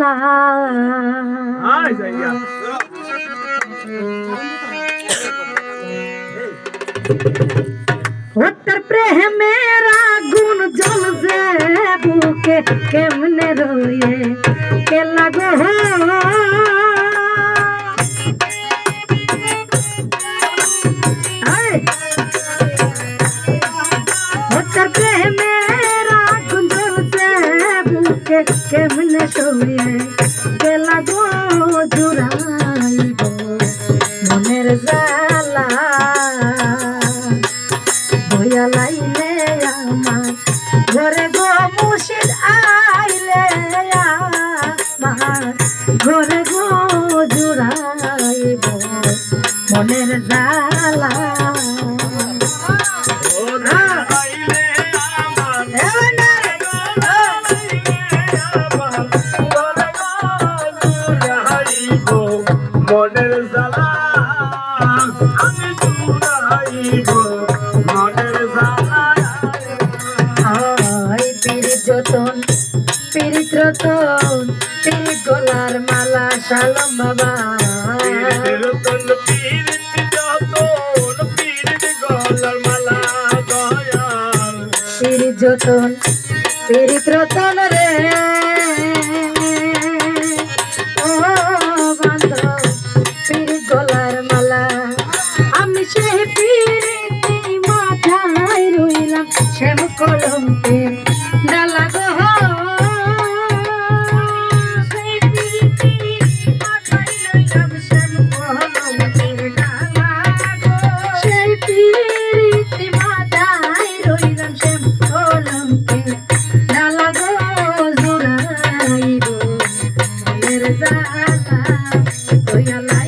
वाला उत्तर प्रेम मेरा गुण जल से भूखे केमने रोए বুকে কেমনে শুয়ে কে লাগো জুড়াইব মনের জালা বইয়া লাইলে আমার ঘরে গো মুর্শিদ আইলে আমার ঘরে গো জুড়াইব মনের জ্বালা রতন পিরিত গলার মালা শালম বাবা। রতন পীড়িত যতন পীড়িত গলার মালা দয়াল। পিরিত যতন পিরিত রতন রে। ও বান্ধব পিরিত গলার মালা। আমি সেই পিরিতি মাথায় রইলাম শ্যাম কলমকে ডালা জ্বালা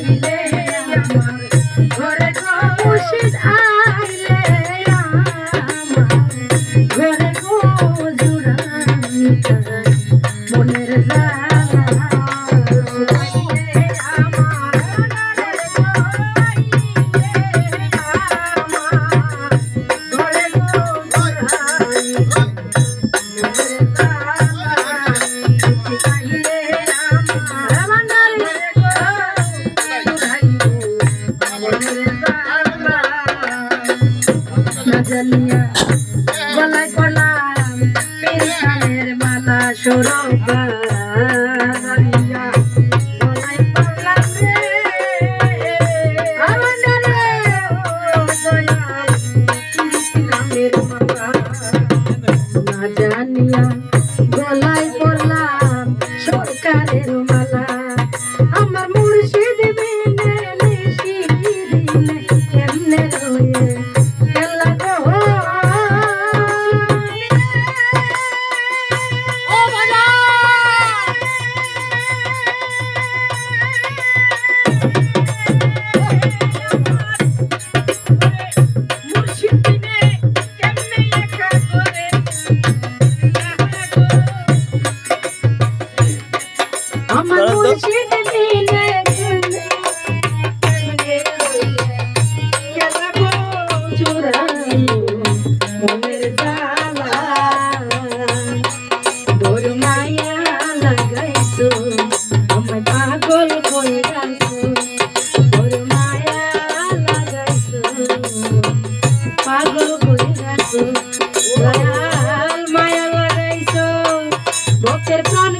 জানিয়া আমাদের প্রাণ